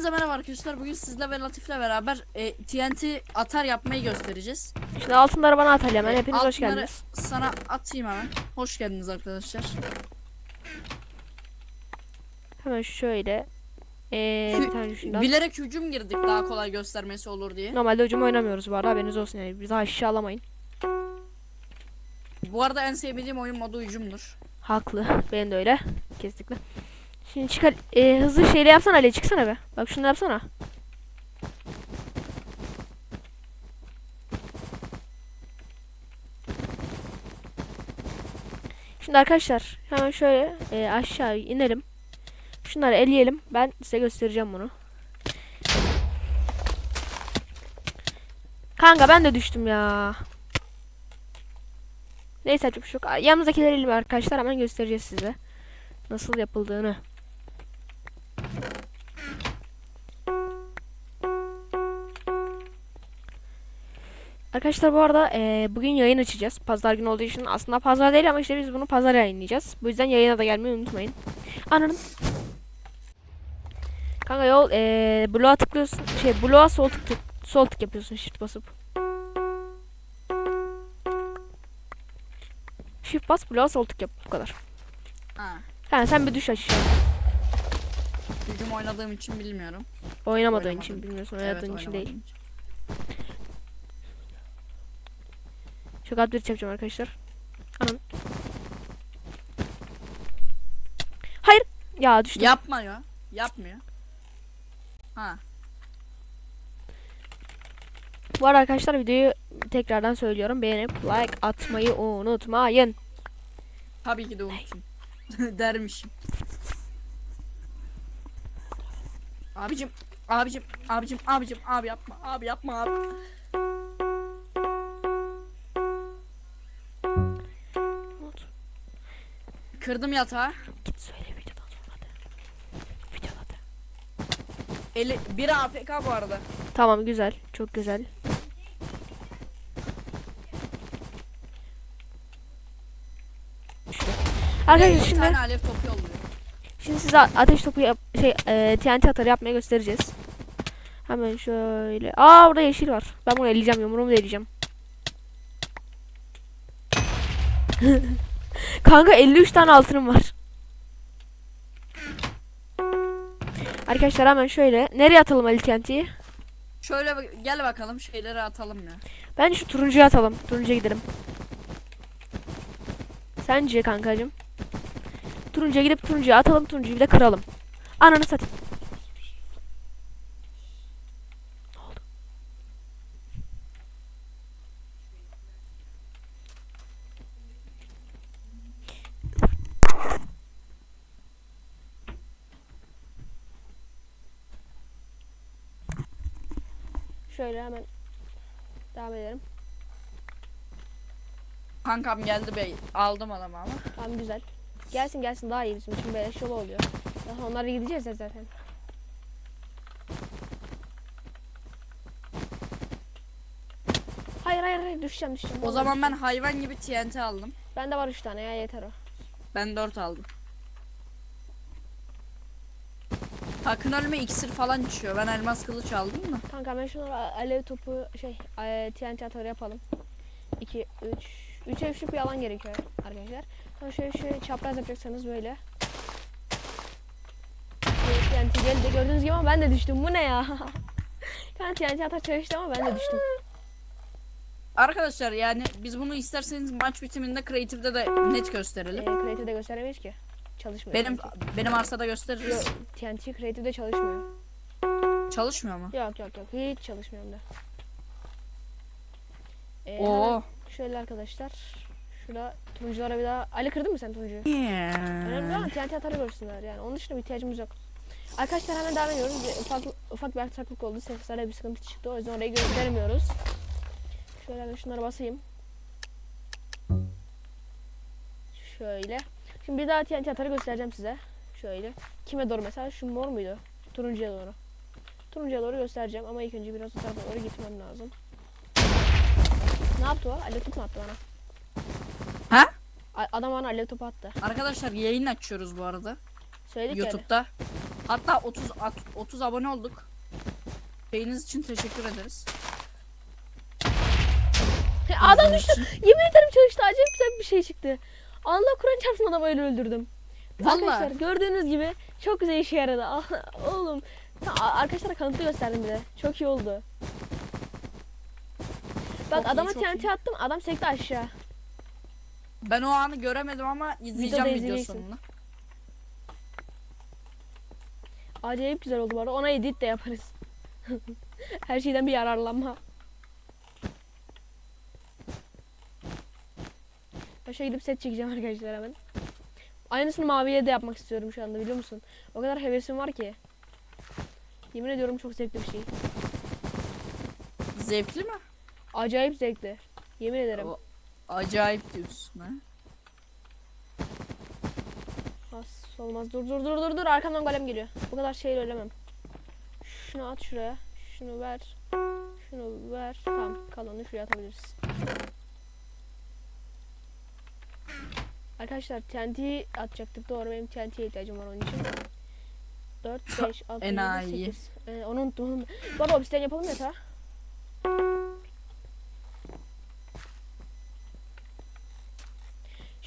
Hepinize merhaba arkadaşlar. Bugün sizle ve Latif'le beraber e, TNT atar yapmayı göstereceğiz. Şimdi altınları bana at Ali hemen. Hepiniz hoş altınları geldiniz. Sana atayım hemen. Hoş geldiniz arkadaşlar. Hemen şöyle. Ee, Hü- bir tane şundan. Bilerek hücum girdik daha kolay göstermesi olur diye. Normalde hücum oynamıyoruz bu arada haberiniz olsun yani. Bizi aşağı alamayın. Bu arada en sevdiğim oyun modu hücumdur. Haklı. Ben de öyle. Kesinlikle. Şimdi çıkar. ee, hızlı şeyle yapsana Ali. Çıksana be. Bak şunu yapsana. Şimdi arkadaşlar hemen şöyle ee, aşağı inelim. Şunları eleyelim. Ben size göstereceğim bunu. Kanka ben de düştüm ya. Neyse yapacak bir şey. Yanımızdakileri arkadaşlar hemen göstereceğiz size. Nasıl yapıldığını. Arkadaşlar bu arada eee, bugün yayın açacağız. Pazar günü olduğu için aslında pazar değil ama işte biz bunu pazar yayınlayacağız. Bu yüzden yayına da gelmeyi unutmayın. Ananın. Kanka yol eee bloğa tıklıyorsun. Şey bloğa sol tık sol tık yapıyorsun shift basıp. Shift bas bloğa sol tık yap bu kadar. Ha. Ha sen bir düş aşağı. Hücum oynadığım için bilmiyorum. Oynamadığın Oynamadım. için bilmiyorsun Evet, oynadığın için oynamadığım değil. için. Çok update yapacağım arkadaşlar. Anam. Hayır. Ya düştüm. Yapma ya. Yapmıyor. Ha. Bu arada arkadaşlar videoyu tekrardan söylüyorum. Beğenip like atmayı unutmayın. Tabii ki de unuttum. Dermişim. Abicim, abicim, abicim, abicim, abi yapma, abi yapma abi. Kırdım yatağı. Git söyle videodan sonra de. Videoda de. Eli bir AFK bu arada. Tamam güzel. Çok güzel. Arkadaşlar Bir şimdi tane alev topu yolluyor. Şimdi size ateş topu yap şey e, TNT atarı yapmaya göstereceğiz. Hemen şöyle. Aa burada yeşil var. Ben bunu eleyeceğim. Yumruğumu da eleyeceğim. Kanka 53 tane altınım var. Arkadaşlar hemen şöyle. Nereye atalım Ali? Şöyle bak- gel bakalım şeyleri atalım ya. Bence şu turuncuya atalım. Turuncuya gidelim. Sence kankacım? Turuncuya gidip turuncuya atalım. Turuncuyu bir de kıralım. Ananı satayım. Ne oldu? Şöyle hemen devam edelim. Kankam geldi bey. Aldım adamı ama. Tamam güzel. Gelsin gelsin daha iyi bizim için beleş yolu oluyor. Daha onlara gideceğiz ya zaten. Hayır hayır hayır düşeceğim düşeceğim. O Vallahi zaman ben düşeceğim. hayvan gibi TNT aldım. Bende var 3 tane ya yeter o. Ben 4 aldım. Takın ölme iksir falan içiyor. Ben elmas kılıç aldım mı? Kanka ben şunları a- alev topu şey e, TNT atarı yapalım. 2 3 3'e 3'lük bir alan gerekiyor arkadaşlar. Sonra şöyle şöyle çapraz yapacaksanız böyle. TNT geldi gördüğünüz gibi ama ben de düştüm. Bu ne ya? Ben TNT atar çalıştı ama ben de düştüm. Arkadaşlar yani biz bunu isterseniz maç bitiminde kreatifde de net Ee, gösterelim. Creative'de gösteremeyiz ki. Çalışmıyor. Benim TNT. benim arsada gösteririz. Yok, TNT Creative'de çalışmıyor. Çalışmıyor mu? Yok yok yok hiç çalışmıyor de. Ee, Oo. hemen şöyle arkadaşlar. Şurada turunculara bir daha... Ali kırdın mı sen turuncuyu? Önemli olan TNT atarı görsünler yani. Onun dışında bir ihtiyacımız yok. Arkadaşlar hemen devam ediyoruz. Ufak, ufak bir aksaklık oldu. Seslerde bir sıkıntı çıktı. O yüzden orayı gösteremiyoruz. Şöyle hemen şunları basayım. Şöyle. Şimdi bir daha TNT atarı göstereceğim size. Şöyle. Kime doğru mesela? Şu mor muydu? Turuncuya doğru. Turuncuya doğru göstereceğim ama ilk önce biraz o tarafa doğru gitmem lazım. Ne yaptı o? Alev topu mu attı bana? Ha? A- adam bana alev topu attı. Arkadaşlar yayın açıyoruz bu arada. Söyledik. YouTube'da. Hatta 30 at- 30 abone olduk. Şeyiniz için teşekkür ederiz. Adam düştü. Yemin ederim çalıştı. Acayip güzel bir şey çıktı. Allah Kur'an çarpsın adamı öyle öldürdüm. Vallahi. Arkadaşlar gördüğünüz gibi çok güzel işe yaradı. Ah, Oğlum. Ta- Arkadaşlara kanıtlı gösterdim bir de. Çok iyi oldu. Bak Çok iyi, adama çok TNT iyi. attım. Adam sekti aşağı. Ben o anı göremedim ama izleyeceğim Videoda video izleyeceksin. sonunu. Acayip güzel oldu bu arada. Ona edit de yaparız. Her şeyden bir yararlanma. Ben şöyle gidip set çekeceğim arkadaşlar hemen. Aynısını maviye de yapmak istiyorum şu anda biliyor musun? O kadar hevesim var ki. Yemin ediyorum çok zevkli bir şey. Zevkli mi? Acayip zevkli. Yemin ederim. O- Acayip diyorsun ha. Has olmaz. Dur dur dur dur dur. Arkamdan golem geliyor. Bu kadar şeyle ölemem. Şunu at şuraya. Şunu ver. Şunu ver. Tamam. Kalanını şuraya atabiliriz. Arkadaşlar TNT atacaktık. Doğru benim TNT'ye ihtiyacım var onun için. 4, 5, 6, 7, Enayi. 8. Ee, onu unuttum. arada obsidian yapalım ya ta.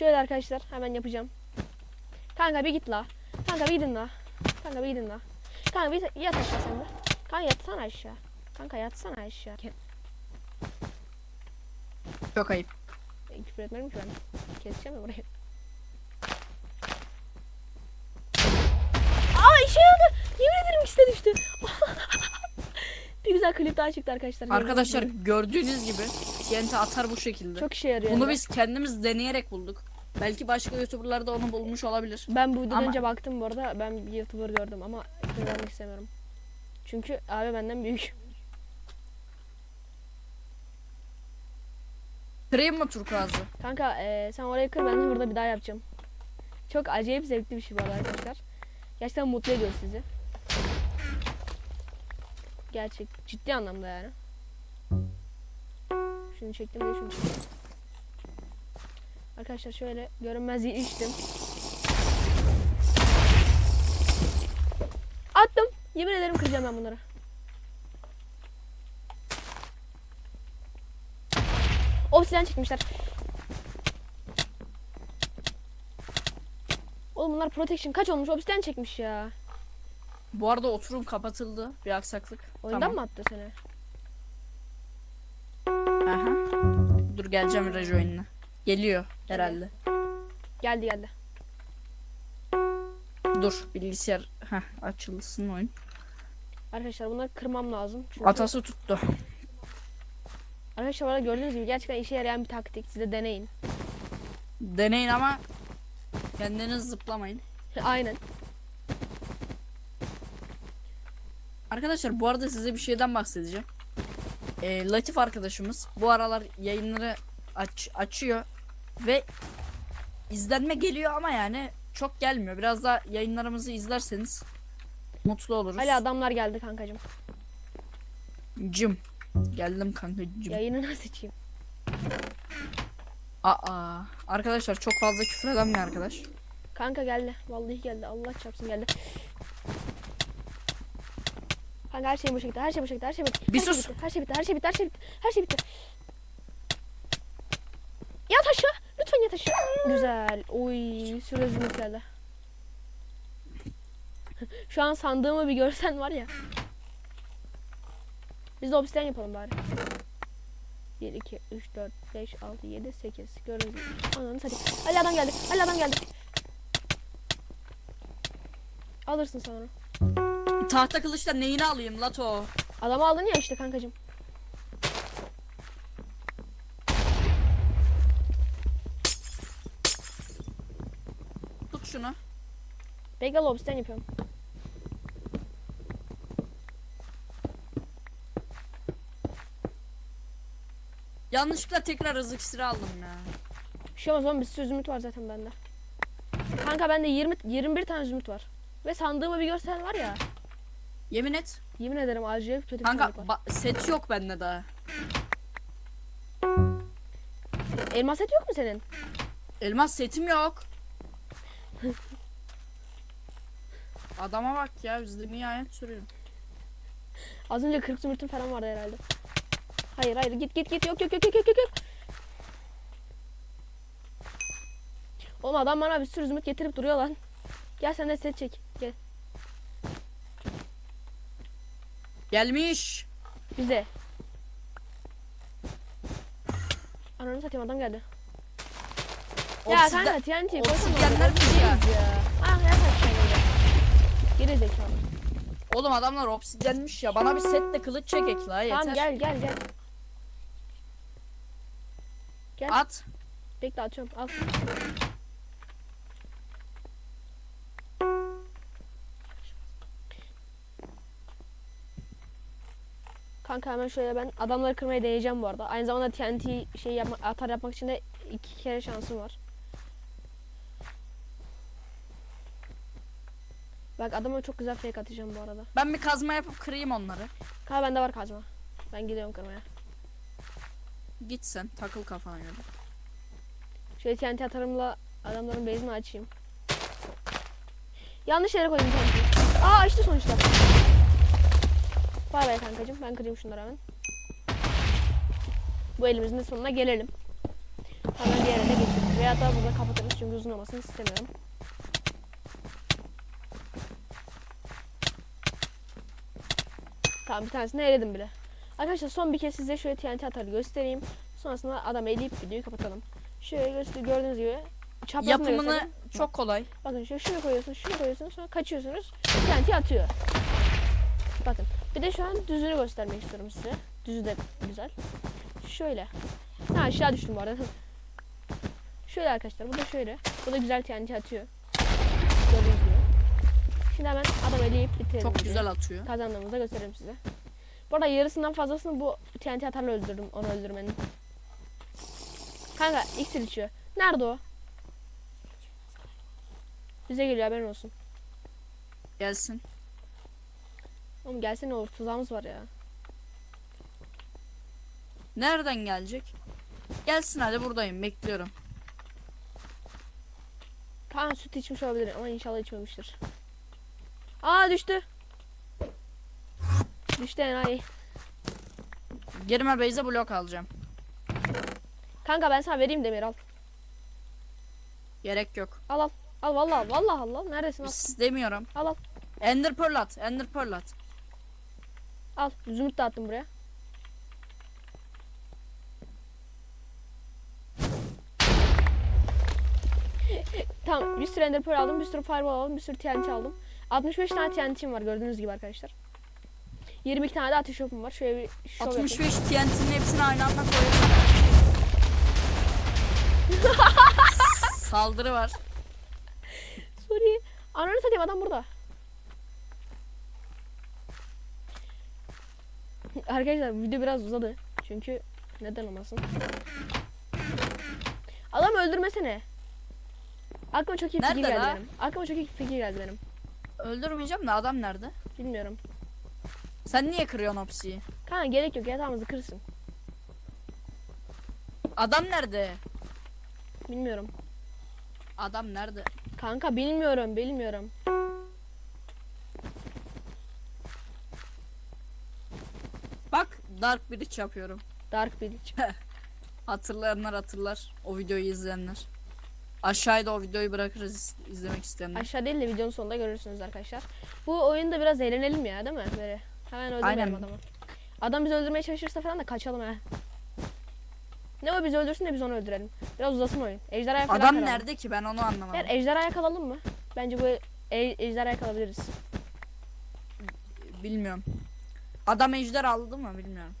Şöyle arkadaşlar hemen yapacağım. Kanka bir git la. Kanka bir gidin la. Kanka bir gidin la. Kanka bir yat aşağı sen de. Kanka yatsana aşağı. Kanka yatsana aşağı. Çok ayıp. E, küfür etmedim ki ben. Keseceğim ya burayı. Aa işe yaradı. Yemin ederim ikisi de düştü. bir güzel klip daha çıktı arkadaşlar. Arkadaşlar Gördüğünüz gibi TNT atar bu şekilde. çok işe yarıyor. Bunu yani. biz kendimiz deneyerek bulduk. Belki başka YouTuber'lar da onu bulmuş olabilir. Ben bu videodan Ama- önce baktım bu arada. Ben bir YouTuber gördüm ama vermek istemiyorum. Çünkü abi benden büyük. Kırayım mı turkuazı? Kanka eee, sen orayı kır ben de burada bir daha yapacağım. Çok acayip zevkli bir şey bu arada arkadaşlar. Gerçekten mutlu ediyor sizi. Gerçek ciddi anlamda yani. Şunu çektim de şunu çektim. Arkadaşlar şöyle görünmezliği içtim. Attım. Yemin ederim kıracağım ben bunları. Obsidian çekmişler. Oğlum bunlar protection kaç olmuş? Obsidian çekmiş ya. Bu arada oturum kapatıldı. Bir aksaklık. Oyundan Tamam. mı attı seni? Aha. Dur geleceğim Rejo oyununa. Geliyor herhalde. Geldi geldi. Dur bilgisayar Heh, açılsın oyun. Arkadaşlar bunları kırmam lazım. Çünkü Atası tuttu. arkadaşlar arada gördüğünüz gibi gerçekten işe yarayan bir taktik. Siz de deneyin. Deneyin ama kendiniz zıplamayın. Aynen. Arkadaşlar bu arada size bir şeyden bahsedeceğim. Ee, Latif arkadaşımız bu aralar yayınları aç, açıyor ve izlenme geliyor ama yani çok gelmiyor. Biraz daha yayınlarımızı izlerseniz mutlu oluruz. Hala adamlar geldi kankacım. Cım. Geldim kanka cım. Yayını nasıl açayım? Aa. Arkadaşlar çok fazla küfür eden bir arkadaş. Kanka geldi. Vallahi geldi. Allah çarpsın geldi. Kanka her şey boşa gitti. Her şey boşa gitti. Her şey bitti. Bir her sus. Şey bitti. Her şey bitti. Her şey bitti. Her şey bitti. Her şey bitti. Yat aşağı. Lütfen yat aşağı. Güzel. Oy. Zümrüt geldi. Şu an sandığımı bir görsen var ya. Biz de obsidian yapalım bari. 1, 2, 3, 4, 5, 6, 7, 8. Gördüğünüz gibi. Ananı satayım. Ali adam geldi. Ali adam geldi. Alırsın sonra. Tahta kılıçla neyini alayım Lato? Adamı aldın ya işte kankacım. Tut şunu. Bekle lobster yapıyorum. Yanlışlıkla tekrar hızlı iksiri aldım ya. Bir şey olmaz oğlum bir sürü zümrüt var zaten bende. Kanka bende 20 21 tane zümrüt var. Ve sandığımı bir görsen var ya. Yemin et. Yemin ederim acayip kötü bir Kanka sandık var. ba- set yok bende daha. Elmas set yok mu senin? Elmas setim yok. Adama bak ya bizde nihayet sürüyor. Az önce 40 zümrütün falan vardı herhalde. Hayır hayır git git git yok yok yok yok yok yok. Oğlum adam bana bir sürü zümrüt getirip duruyor lan. Gel sen de set çek. Gel. Gelmiş. Bize. Ananı satayım adam geldi. Ya Obsiden- kanka TNT koysana. obsidyenler Obsidyen mi ya? Ah ya kaç Geri zekalı. Oğlum adamlar obsidyenmiş ya. Bana bir setle kılıç çekek la yeter. Tamam gel gel gel. Gel. At. Bekle atıyorum. Al. Kanka hemen şöyle ben adamları kırmaya deneyeceğim bu arada. Aynı zamanda TNT şey yapma, atar yapmak için de iki kere şansım var. Bak adama çok güzel fake atacağım bu arada. Ben bir kazma yapıp kırayım onları. Kanka bende var kazma. Ben gidiyorum kırmaya. Git sen takıl kafana göre. Şöyle TNT atarımla adamların base'ini açayım. Yanlış yere koydum TNT'yi. Aa işte sonuçta. Bay bay kankacım. Ben kırayım şunları hemen. Bu elimizin sonuna gelelim. Hemen diğerine geçelim. Veya da burada kapatırız çünkü uzun olmasını istemiyorum. Tamam bir tanesini eledim bile. Arkadaşlar son bir kez size şöyle TNT atarı göstereyim. Sonrasında adam eleyip videoyu kapatalım. Şöyle göster gördüğünüz gibi çaprazını Yapımını göstereyim. çok kolay. Bakın şöyle şunu koyuyorsunuz, şunu koyuyorsunuz, sonra kaçıyorsunuz. TNT atıyor. Bakın. Bir de şu an düzünü göstermek istiyorum size. Düzü de güzel. Şöyle. Ha aşağı düştüm bu arada. Şöyle arkadaşlar. Bu da şöyle. Bu da güzel TNT atıyor. Gördüğünüz gibi. Eleyip bitirelim. Çok güzel atıyor. Kazandığımızda gösteririm size. Bu arada yarısından fazlasını bu TNT atarla öldürdüm. Onu öldürmenin. Kanka iksir içiyor. Nerede o? Bize geliyor haberin olsun. Gelsin. Oğlum gelsene olur tuzağımız var ya. Nereden gelecek? Gelsin hadi buradayım bekliyorum. Kaan süt içmiş olabilir ama inşallah içmemiştir. Aa düştü. Düştü enayi. Girme base'e blok alacağım. Kanka ben sana vereyim demir al. Gerek yok. Al al. Al vallahi vallahi al al. Neredesin al. İstemiyorum. Al al. Ender Pearl at. Ender Pearl at. Al. Zümrüt de attım buraya. tamam bir sürü ender pearl aldım, bir sürü fireball aldım, bir sürü TNT aldım. 65 tane TNT'm var gördüğünüz gibi arkadaşlar. 22 tane de ateş okum var. Şöyle bir şov yapayım. 65 TNT'nin hepsini aynı anda koyuyorsun. Saldırı var. Sorry. Ananı satayım adam burada. Arkadaşlar video biraz uzadı. Çünkü neden olmasın. Adam öldürmesene. Aklıma çok iyi fikir geldi benim. Aklıma çok iyi fikir geldi benim. Öldürmeyeceğim de adam nerede? Bilmiyorum. Sen niye kırıyorsun opsiyi? Kanka gerek yok yatağımızı kırsın. Adam nerede? Bilmiyorum. Adam nerede? Kanka bilmiyorum bilmiyorum. Bak Dark Bridge yapıyorum. Dark Village. Hatırlayanlar hatırlar. O videoyu izleyenler. Aşağıya da o videoyu bırakırız iz- izlemek isteyenler. Aşağı değil de videonun sonunda görürsünüz arkadaşlar. Bu oyunda biraz eğlenelim ya değil mi? Böyle. Hemen öldürmeyelim adamı. Adam bizi öldürmeye çalışırsa falan da kaçalım ha. Ne o bizi öldürsün de biz onu öldürelim. Biraz uzasın oyun. Ejderhaya falan Adam kalalım. nerede ki ben onu anlamadım. Eğer ejderhaya kalalım mı? Bence bu e- ejderhaya kalabiliriz. Bilmiyorum. Adam ejder aldı mı bilmiyorum.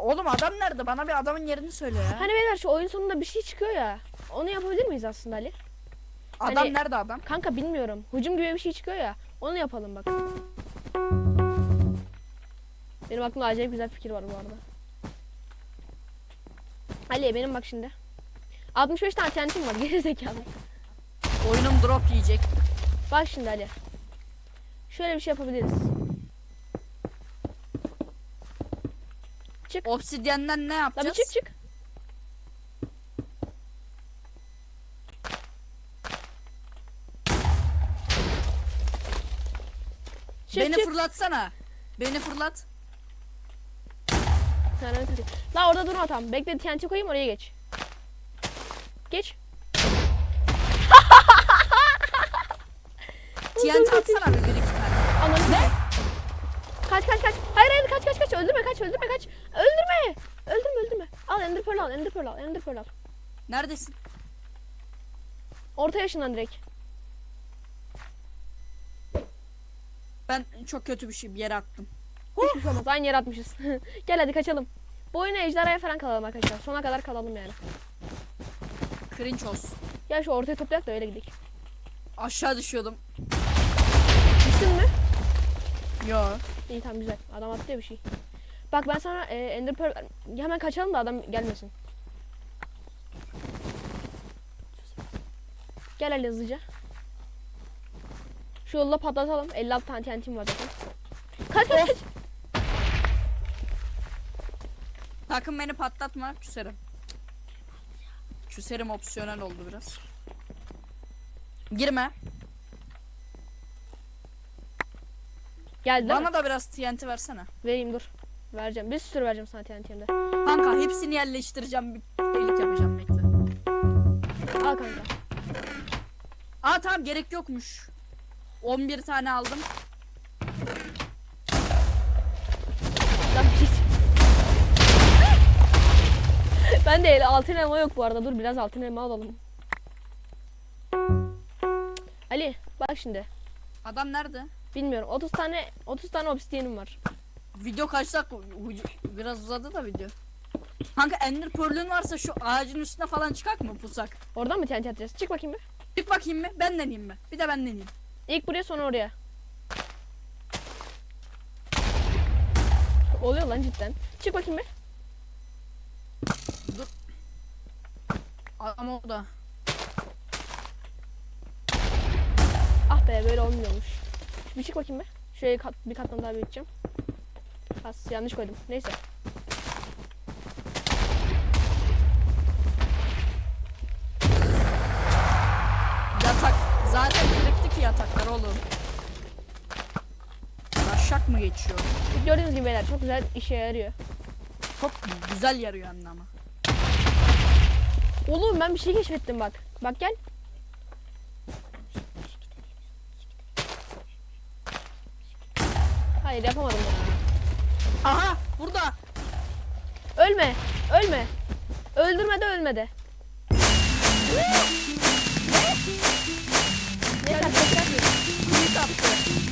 Oğlum adam nerede? Bana bir adamın yerini söyle ya. Hani beyler şu oyun sonunda bir şey çıkıyor ya. Onu yapabilir miyiz aslında Ali? adam hani- nerede adam? Kanka bilmiyorum. Hücum gibi bir şey çıkıyor ya. Onu yapalım bak. Benim aklımda acayip güzel fikir var bu arada. Ali benim bak şimdi. 65 tane TNT'm var geri zekalı. Oyunum drop yiyecek. Bak şimdi Ali. Şöyle bir şey yapabiliriz. Obsidyenden ne yapacağız? çık çık. çık Beni çık. fırlatsana. Beni fırlat. Sen öyle tık. La orada durma tam. Bekle TNT koyayım oraya geç. Geç. TNT atsana bir, bir iki tane. Ananı ne? Kaç kaç kaç. Hayır hayır kaç kaç kaç. Öldürme kaç öldürme kaç. Öldürme. Öldürme öldürme. Al Ender Pearl al Ender Pearl al Ender Pearl al. Neredesin? Orta yaşından direkt. Ben çok kötü bir şey bir yere attım. Hiçbir şey olmaz. Aynı yere atmışız. Gel hadi kaçalım. Bu oyuna ejderhaya falan kalalım arkadaşlar. Sona kadar kalalım yani. Cringe olsun. Gel şu ortaya toplayak da öyle gidelim. Aşağı düşüyordum. Düştün mü? Yo. İyi tamam güzel. Adam atlıyor bir şey. Bak ben sana e, Ender Pearl... Hemen kaçalım da adam gelmesin. Gel Ali hızlıca. Şu yolla patlatalım. 56 tane TNT'm var zaten. Kaç kaç kaç. Takım beni patlatma. Küserim. Küserim opsiyonel oldu biraz. Girme. Geldi mi? Bana da biraz TNT versene. Vereyim dur. Vereceğim. Bir sürü vereceğim sana TNT'mde. Kanka hepsini yerleştireceğim. Bir delik yapacağım bekle. Al kanka. Aa tamam gerek yokmuş. 11 tane aldım. Lan ben de altın elma yok bu arada. Dur biraz altın elma alalım. Ali bak şimdi. Adam nerede? Bilmiyorum. 30 tane 30 tane obsidiyenim var. Video kaç dakika? Biraz uzadı da video. Kanka Ender Pearl'ün varsa şu ağacın üstüne falan çıkak mı pusak? Oradan mı TNT atacağız? Çık bakayım bir. Çık bakayım mı? Ben deneyeyim mi? Bir de ben deneyeyim. İlk buraya sonra oraya. Oluyor lan cidden. Çık bakayım bir. Adam orada. Ah be böyle olmuyormuş. Bir çık bakayım bir. Şuraya kat, bir katman daha büyüteceğim. As yanlış koydum. Neyse. Yatak. Zaten ki yataklar oğlum. Aşak mı geçiyor? Gördüğünüz gibi beyler çok güzel işe yarıyor. Çok güzel yarıyor anne ama. Oğlum ben bir şey keşfettim bak. Bak gel. Hayır yapamadım ya. Aha burada. Ölme. Ölme. Öldürme de ölme de. Ne.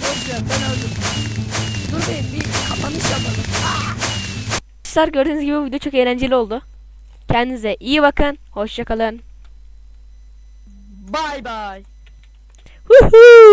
Boş ver ben öldüm. Dur bir, bir kapanış yapalım. Arkadaşlar gördüğünüz gibi bu video çok eğlenceli oldu. Kendinize iyi bakın. Hoşçakalın. Bye bye. Woohoo!